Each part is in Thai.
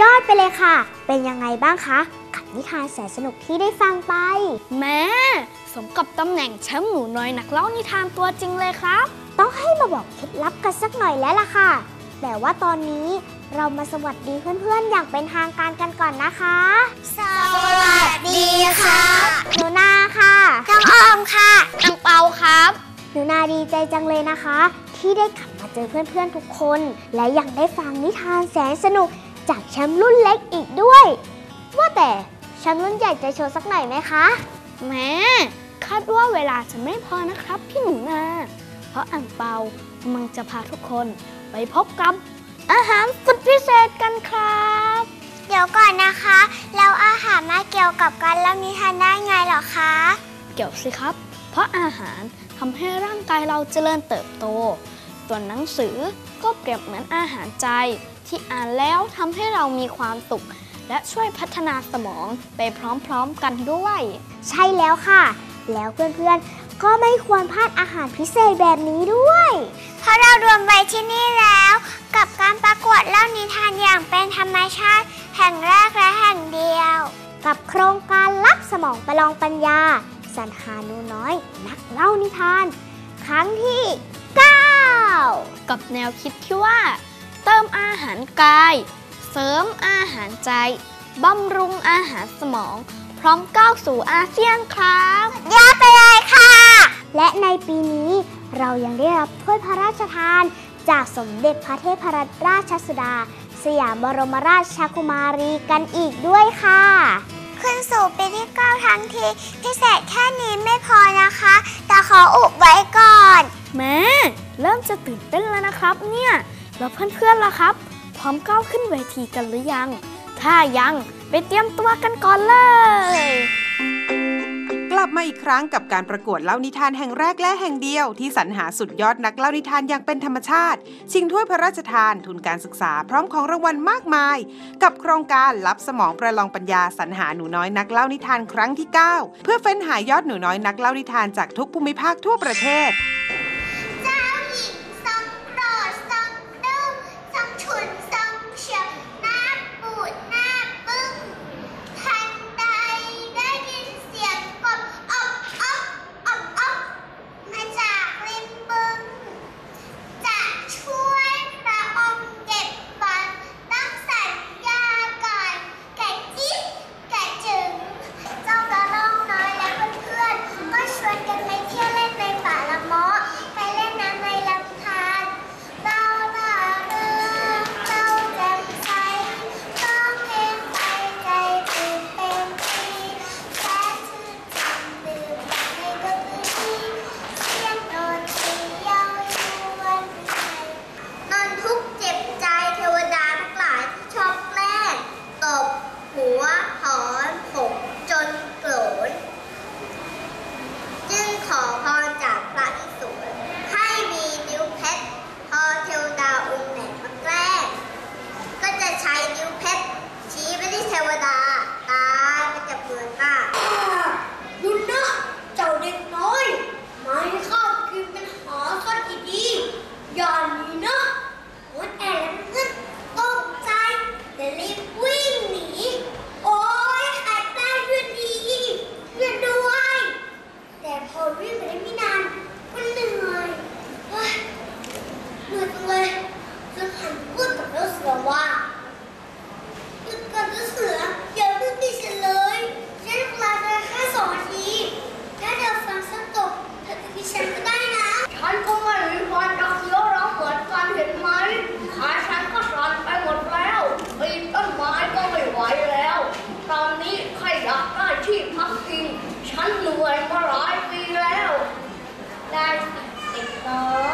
ยอดไปเลยค่ะ เป็นยังไงบ้างคะกับนิทานแสนสนุกที่ได้ฟังไป แม่สมกับตำแหน่งแชมป์หนูน้อยนักเล่านิทานตัวจริงเลยครับ ต้องให้มาบอกเคล็ดลับกันสักหน่อยแล้วล่ะค่ะ แต่ว่าตอนนี้เรามาสวัสดีเพื่อนๆ อย่างเป็นทางการกันก่อนนะคะ สวัสดีค่ะหนูนาค่ะน้องออมค่ะอังเปาครับ หนูนาดีใจจังเลยนะคะ ที่ได้กลับมาเจอเพื่อนๆทุกคน และยังได้ฟังนิทานแสนสนุก จากแชมป์รุ่นเล็กอีกด้วย ว่าแต่แชมป์รุ่นใหญ่จะโชว์สักหน่อยไหมคะแม่คาดว่าเวลาจะไม่พอนะครับพี่หนูนาเพราะอังเปากำลังจะพาทุกคนไปพบกับอาหารสุดพิเศษกันครับ เดี๋ยวก่อนนะคะ แล้วอาหารมาเกี่ยวกับการเล่านิทานได้ไงเหรอคะ เกี่ยวสิครับ เพราะอาหารทำให้ร่างกายเราเจริญเติบโต ส่วนหนังสือก็เปรียบเหมือนอาหารใจ ที่อ่านแล้วทำให้เรามีความสุข และช่วยพัฒนาสมองไปพร้อมๆกันด้วย ใช่แล้วค่ะ แล้วเพื่อนๆ ก็ไม่ควรพลาดอาหารพิเศษแบบนี้ด้วย เพราะเรารวมไว้ที่นี่แล้ว กับการประกวดเล่านิทานอย่างเป็นธรรมชาติ แห่งแรกและแห่งเดียว กับโครงการรับสมองประลองปัญญาสรรหาหนูน้อย นักเล่านิทาน ครั้งที่ 9 กับแนวคิดที่ว่าเติมอาหารกาย เสริมอาหารใจ บำรุงอาหารสมอง พร้อมก้าวสู่อาเซียนครับยอดไปเลยค่ะ และในปีนี้เรายังได้รับถ้วยพระราชทาน จากสมเด็จพระเทพรัตนราชสุดา สยามบรมราชกุมารีกันอีกด้วยค่ะขึ้นสู่ปีที่ 9 ทั้งที พิเศษแค่นี้ไม่พอนะคะ แต่ขออุบไว้ก่อน แม่ เริ่มจะตื่นเต้นแล้วนะครับเนี่ย แล้วเพื่อนๆล่ะครับ พร้อมก้าวขึ้นเวทีกันหรือยัง ถ้ายังไปเตรียมตัวกันก่อนเลย กลับมาอีกครั้งกับการประกวดเล่านิทานแห่งแรกและแห่งเดียว ที่สรรหาสุดยอดนักเล่านิทานอย่างเป็นธรรมชาติ ชิงถ้วยพระราชทานทุนการศึกษาพร้อมของรางวัลมากมาย กับโครงการรับสมองประลองปัญญาสรรหาหนูน้อยนักเล่านิทานครั้งที่ 9 เพื่อเฟ้นหายอดหนูน้อยนักเล่านิทานจากทุกภูมิภาคทั่วประเทศ Cái?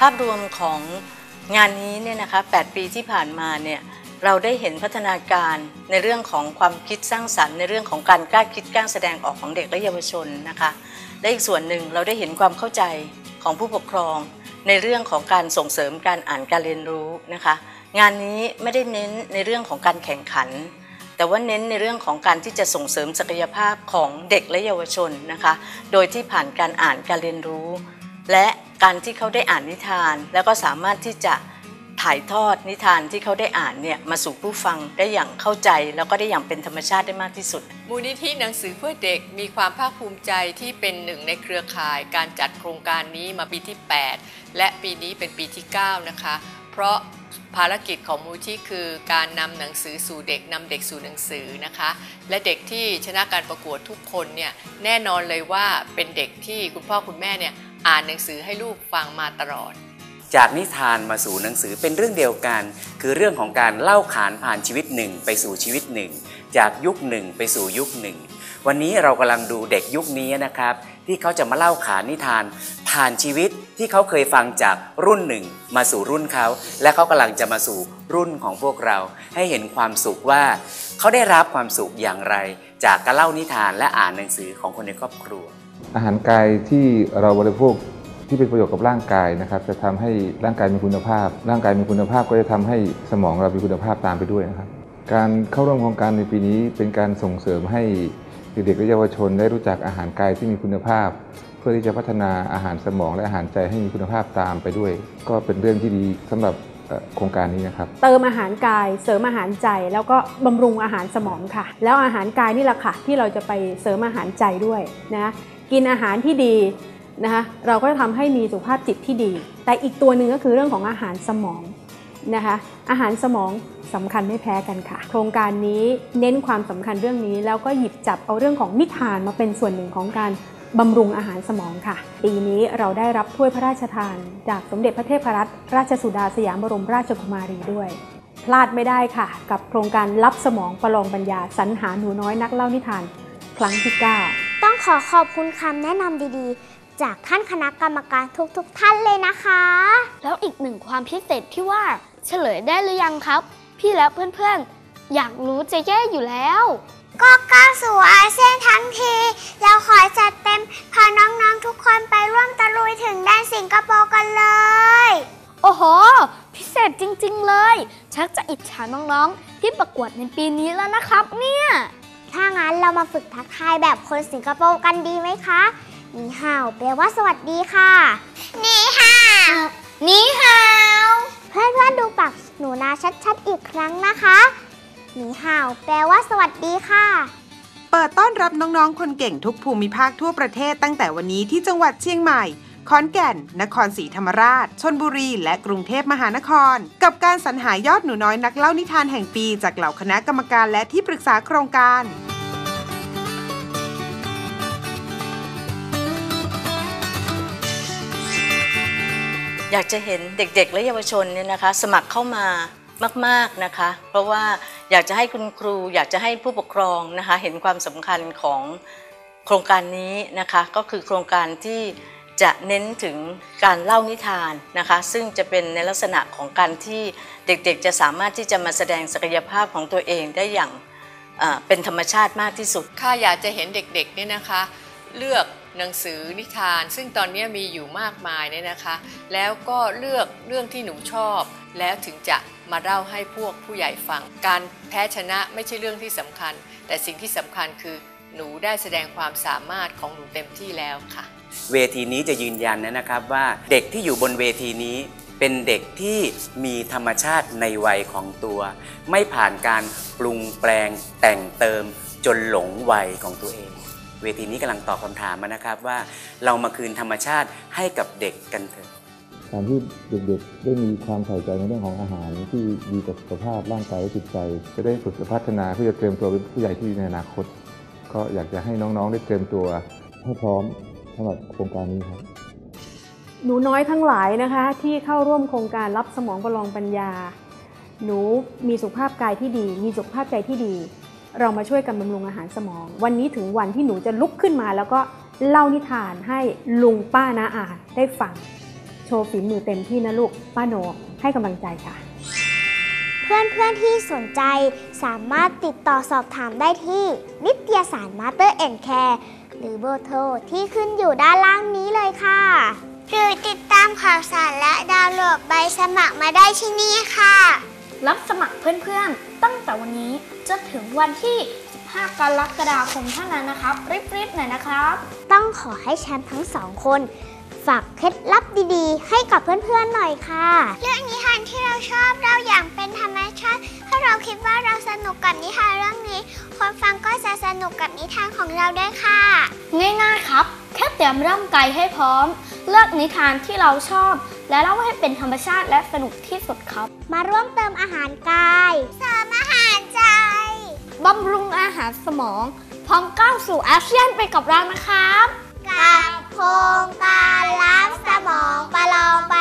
ภาพรวมของงานนี้เนี่ยนะคะ8ปีที่ผ่านมาเนี่ยเราได้เห็นพัฒนาการในเรื่องของความคิดสร้างสรรค์ ในเรื่องของการกล้าคิดกล้าแสดงออกของเด็กและเยาวชนนะคะและอีกส่วนหนึ่งเราได้เห็นความเข้าใจของผู้ปกครอง ในเรื่องของการส่งเสริมการอ่านการเรียนรู้นะคะ งานนี้ไม่ได้เน้นในเรื่องของการแข่งขัน แต่ว่าเน้นในเรื่องของการที่จะส่งเสริมศักยภาพของเด็กและเยาวชนนะคะ โดยที่ผ่านการอ่านการเรียนรู้ และการที่เขาได้อ่านนิทาน แล้วก็สามารถที่จะถ่ายทอดนิทานที่เขาได้อ่านเนี่ยมาสู่ผู้ฟังได้อย่างเข้าใจ แล้วก็ได้อย่างเป็นธรรมชาติได้มากที่สุด มูลนิธิหนังสือเพื่อเด็กมีความภาคภูมิใจที่เป็นหนึ่งในเครือข่ายการจัดโครงการนี้มาปีที่ 8 และปีนี้เป็นปีที่ 9 นะคะ เพราะภารกิจของมูลที่คือการนำหนังสือสู่เด็กนำเด็กสู่หนังสือนะคะ และเด็กที่ชนะการประกวดทุกคนเนี่ยแน่นอนเลยว่าเป็นเด็กที่คุณพ่อคุณแม่เนี่ย อ่านหนังสือให้ลูกฟังมาตลอด จากนิทานมาสู่หนังสือเป็นเรื่องเดียวกัน คือเรื่องของการเล่าขานผ่านชีวิตหนึ่งไปสู่ชีวิตหนึ่ง จากยุคหนึ่งไปสู่ยุคหนึ่ง วันนี้เรากำลังดูเด็กยุคนี้นะครับ ที่เขาจะมาเล่าขานนิทาน ผ่านชีวิตที่เขาเคยฟังจากรุ่นหนึ่งมาสู่รุ่นเขา และเขากำลังจะมาสู่รุ่นของพวกเรา ให้เห็นความสุขว่า เขาได้รับความสุขอย่างไร จากการเล่านิทานและอ่านหนังสือของคนในครอบครัว อาหารกายที่เราบริโภคที่เป็นประโยชน์กับร่างกายนะครับ จะทำให้ร่างกายมีคุณภาพ ร่างกายมีคุณภาพก็จะทำให้สมองเรามีคุณภาพตามไปด้วยนะครับ การเข้าร่วมโครงการในปีนี้เป็นการส่งเสริมให้เด็กและเยาวชนได้รู้จักอาหารกายที่มีคุณภาพ เพื่อที่จะพัฒนาอาหารสมองและอาหารใจให้มีคุณภาพตามไปด้วย ก็เป็นเรื่องที่ดีสำหรับโครงการนี้นะครับเติมอาหารกายเสริมอาหารใจแล้วก็บำรุงอาหารสมองค่ะ แล้วอาหารกายนี่แหละค่ะที่เราจะไปเสริมอาหารใจด้วยนะ กินอาหารที่ดีนะคะเราก็จะทำให้มีสุขภาพจิตที่ดี แต่อีกตัวหนึ่งก็คือเรื่องของอาหารสมองนะคะอาหารสมองสำคัญไม่แพ้กันค่ะ โครงการนี้เน้นความสำคัญเรื่องนี้ แล้วก็หยิบจับเอาเรื่องของนิทานมาเป็นส่วนหนึ่งของการบำรุงอาหารสมองค่ะ ปีนี้เราได้รับถ้วยพระราชทาน จากสมเด็จพระเทพรัตนราชสุดาสยามบรมราชกุมารีด้วย พลาดไม่ได้ค่ะ กับโครงการรับสมองประลองปัญญาสรรหาหนูน้อยนักเล่านิทาน ครั้งที่9ต้อง ขอขอบคุณคำแนะนำดีๆ จากท่านคณะกรรมการทุกๆท่านเลยนะคะ แล้วอีกหนึ่งความพิเศษที่ว่าเฉลยได้หรือยังครับ พี่และเพื่อนๆ อยากรู้จะแย่อยู่แล้ว ก็ก้าวสู่อาเซียนทั้งที เราขอจัดเต็มพาน้องๆทุกคนไปร่วมตะลุยถึงแดนสิงคโปร์กันเลย โอ้โห พิเศษจริงๆเลย ชักจะอิจฉาน้องๆ ที่ประกวดในปีนี้แล้วนะครับเนี่ย ถ้างั้นเรามาฝึกทักทายแบบคนสิงคโปร์กันดีไหมคะ นีห่าวแปลว่าสวัสดีค่ะ นี่ค่ะนีห่าวเพื่อนๆดูปากหนูนาชัดๆ อีกครั้งนะคะนีห่าวแปลว่าสวัสดีค่ะ เปิดต้อนรับน้องๆ คนเก่งทุกภูมิภาคทั่วประเทศตั้งแต่วันนี้ที่จังหวัดเชียงใหม่ ขอนแก่น นครศรีธรรมราช ชนบุรี และกรุงเทพมหานคร กับการสรรหายอดหนูน้อยนักเล่านิทานแห่งปี จากเหล่าคณะกรรมการและที่ปรึกษาโครงการอยากจะเห็นเด็กๆ และเยาวชนเนี่ยนะคะ สมัครเข้ามามาก ๆนะคะ เพราะว่าอยากจะให้คุณครู อยากจะให้ผู้ปกครองนะคะ เห็นความสำคัญของโครงการนี้นะคะ ก็คือโครงการที่ จะเน้นถึงการเล่านิทานนะคะ ซึ่งจะเป็นในลักษณะของการที่เด็กๆ จะสามารถที่จะมาแสดงศักยภาพของตัวเองได้อย่างเป็นธรรมชาติมากที่สุดข้าอยากจะเห็นเด็กๆเนี่ยนะคะ เลือกหนังสือนิทาน ซึ่งตอนนี้มีอยู่มากมายเนี่ยนะคะ แล้วก็เลือกเรื่องที่หนูชอบ แล้วถึงจะมาเล่าให้พวกผู้ใหญ่ฟัง การแพ้ชนะไม่ใช่เรื่องที่สำคัญ แต่สิ่งที่สำคัญคือหนูได้แสดงความสามารถของหนูเต็มที่แล้วค่ะ เวทีนี้จะยืนยันนะครับว่าเด็กที่อยู่บนเวทีนี้เป็นเด็กที่มีธรรมชาติในวัยของตัว ไม่ผ่านการปรุงแปลงแต่งเติมจนหลงวัยของตัวเอง เวทีนี้กำลังตอบคำถามมานะครับว่าเรามาคืนธรรมชาติให้กับเด็กกันเถอะการที่เด็กๆได้มีความใส่ใจในเรื่องของอาหารที่ดีต่อสุขภาพร่างกายและจิตใจ จะได้ฝึกพัฒนาเพื่อจะเตรียมตัวเป็นผู้ใหญ่ที่ในอนาคต ก็อยากจะให้น้องๆได้เตรียมตัวให้พร้อม สำหรับโครงการนี้ครับ หนูน้อยทั้งหลายนะคะ ที่เข้าร่วมโครงการรับสมองประลองปัญญา หนูมีสุขภาพกายที่ดี มีสุขภาพใจที่ดี เรามาช่วยกันบำรุงอาหารสมอง วันนี้ถึงวันที่หนูจะลุกขึ้นมา แล้วก็เล่านิทานให้ลุงป้านาอาได้ฟัง โชว์ฝีมือเต็มที่นะลูกป้าโนให้กำลังใจค่ะ เพื่อนๆที่สนใจสามารถติดต่อสอบถามได้ที่ นิตยสารมาเตอร์แอนแคร์หรือเบอร์โทรที่ขึ้นอยู่ด้านล่างนี้เลยค่ะ หรือติดตามข่าวสารและดาวน์โหลดใบสมัครมาได้ที่นี่ค่ะ รับสมัครเพื่อนๆ ตั้งแต่วันนี้จนถึงวันที่ 15 กรกฎาคมเท่านั้นนะครับ รีบๆหน่อยนะครับ ต้องขอให้แชมป์ทั้งสองคน ฝากเคล็ดลับดีๆ ให้กับเพื่อนๆหน่อยค่ะ เรื่องนิทานที่เราชอบเราอย่างเป็นธรรมชาติถ้าเราคิดว่าเราสนุกกับนิทานเรื่องนี้ คนฟังก็จะสนุกกับนิทานของเราด้วยค่ะ ง่ายๆครับ แค่เตรียมร่างกายให้พร้อม เลือกนิทานที่เราชอบ และเล่าให้เป็นธรรมชาติและสนุกที่สุดครับ มาร่วมเติมอาหารกายเสริมอาหารใจบำรุงอาหารสมอง พร้อมก้าวสู่อาเซียนไปกับเรานะครับ กับโครงการรับสมองประลองไป